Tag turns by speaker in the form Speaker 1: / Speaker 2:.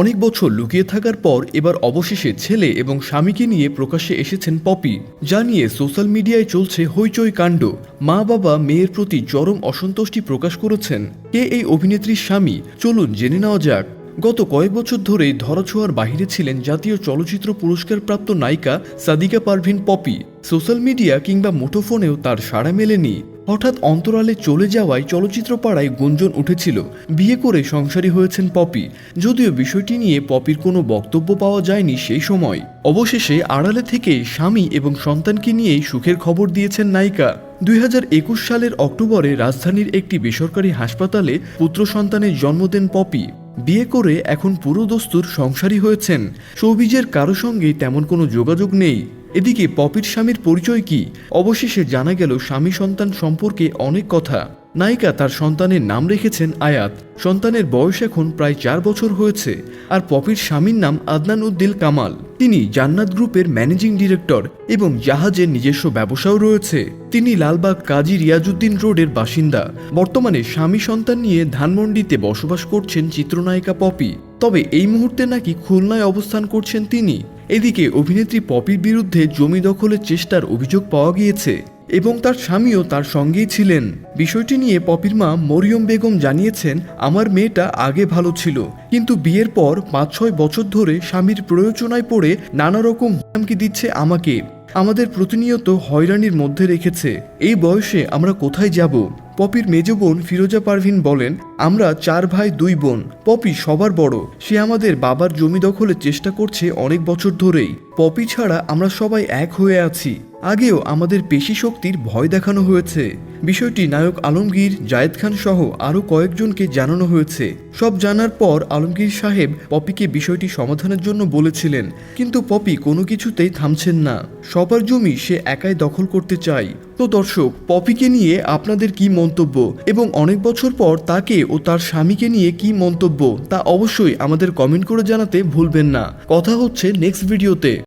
Speaker 1: অনেক বছর লুকিয়ে থাকার পর এবার অবশেষে ছেলে এবং স্বামীকে নিয়ে প্রকাশ্যে এসেছেন পপি, যা নিয়ে সোশ্যাল মিডিয়ায় চলছে হইচই কাণ্ড। মা বাবা, মেয়ের প্রতি চরম অসন্তুষ্টি প্রকাশ করেছেন। কে এই অভিনেত্রীর স্বামী? চলুন জেনে নেওয়া যাক। গত কয়েক বছর ধরেই ধরাছোঁয়ার বাহিরে ছিলেন জাতীয় চলচ্চিত্র পুরস্কার প্রাপ্ত নায়িকা সাদিকা পারভিন পপি। সোশ্যাল মিডিয়া কিংবা মুঠোফোনেও তার সাড়া মেলেনি। হঠাৎ অন্তরালে চলে যাওয়ায় চলচ্চিত্র পাড়ায় গুঞ্জন উঠেছিল। বিয়ে করে সংসারী হয়েছেন পপি। যদিও বিষয়টি নিয়ে পপির কোনো বক্তব্য পাওয়া যায়নি সেই সময়। অবশেষে আড়ালে থেকে স্বামী এবং সন্তানকে নিয়েই সুখের খবর দিয়েছেন নায়িকা। দুই হাজার একুশ সালের অক্টোবরে রাজধানীর একটি বেসরকারি হাসপাতালে পুত্র সন্তানের জন্ম দেন পপি। বিয়ে করে এখন পুরো দস্তুর সংসারী হয়েছেন। সৌভিজের কারও সঙ্গে তেমন কোনো যোগাযোগ নেই। এদিকে পপির স্বামীর পরিচয় কি? অবশেষে জানা গেল স্বামী সন্তান সম্পর্কে অনেক কথা। নায়িকা তার সন্তানের নাম রেখেছেন আয়াত। সন্তানের বয়স এখন প্রায় চার বছর হয়েছে, আর পপির স্বামীর নাম আদনান উদ্দিল কামাল। তিনি জান্নাত গ্রুপের ম্যানেজিং ডিরেক্টর এবং জাহাজের নিজস্ব ব্যবসাও রয়েছে। তিনি লালবাগ কাজী রিয়াজুদ্দিন রোডের বাসিন্দা। বর্তমানে স্বামী সন্তান নিয়ে ধানমন্ডিতে বসবাস করছেন চিত্রনায়িকা পপি। তবে এই মুহূর্তে নাকি খুলনায় অবস্থান করছেন তিনি। এদিকে অভিনেত্রী পপির বিরুদ্ধে জমি দখলের চেষ্টার অভিযোগ পাওয়া গিয়েছে। এবং তার স্বামীও তার সঙ্গেই ছিলেন। বিষয়টি নিয়ে পপির মা মরিয়ম বেগম জানিয়েছেন, আমার মেয়েটা আগে ভালো ছিল, কিন্তু বিয়ের পর পাঁচ ছয় বছর ধরে স্বামীর প্রয়োজনায় পড়ে নানা রকম হুমকি দিচ্ছে আমাকে। আমাদের প্রতিনিয়ত হয়রানির মধ্যে রেখেছে। এই বয়সে আমরা কোথায় যাব? পপির মেজ বোন ফিরোজা পারভিন বলেন, আমরা চার ভাই, দুই বোন। পপি সবার বড়। সে আমাদের বাবার জমি দখলের চেষ্টা করছে অনেক বছর ধরেই। পপি ছাড়া আমরা সবাই এক হয়ে আছি। আগেও আমাদের পেশি শক্তির ভয় দেখানো হয়েছে। বিষয়টি নায়ক আলমগীর, জায়েদ খান সহ আরও কয়েকজনকে জানানো হয়েছে। সব জানার পর আলমগীর সাহেব পপিকে বিষয়টি সমাধানের জন্য বলেছিলেন, কিন্তু পপি কোনো কিছুতেই থামছেন না। সবার জমি সে একাই দখল করতে চায়। তো দর্শক, পপিকে নিয়ে আপনাদের কি মন্তব্য এবং অনেক বছর পর তাকে ও তার স্বামীকে নিয়ে কি মন্তব্য তা অবশ্যই আমাদের কমেন্ট করে জানাতে ভুলবেন না। কথা হচ্ছে নেক্সট ভিডিওতে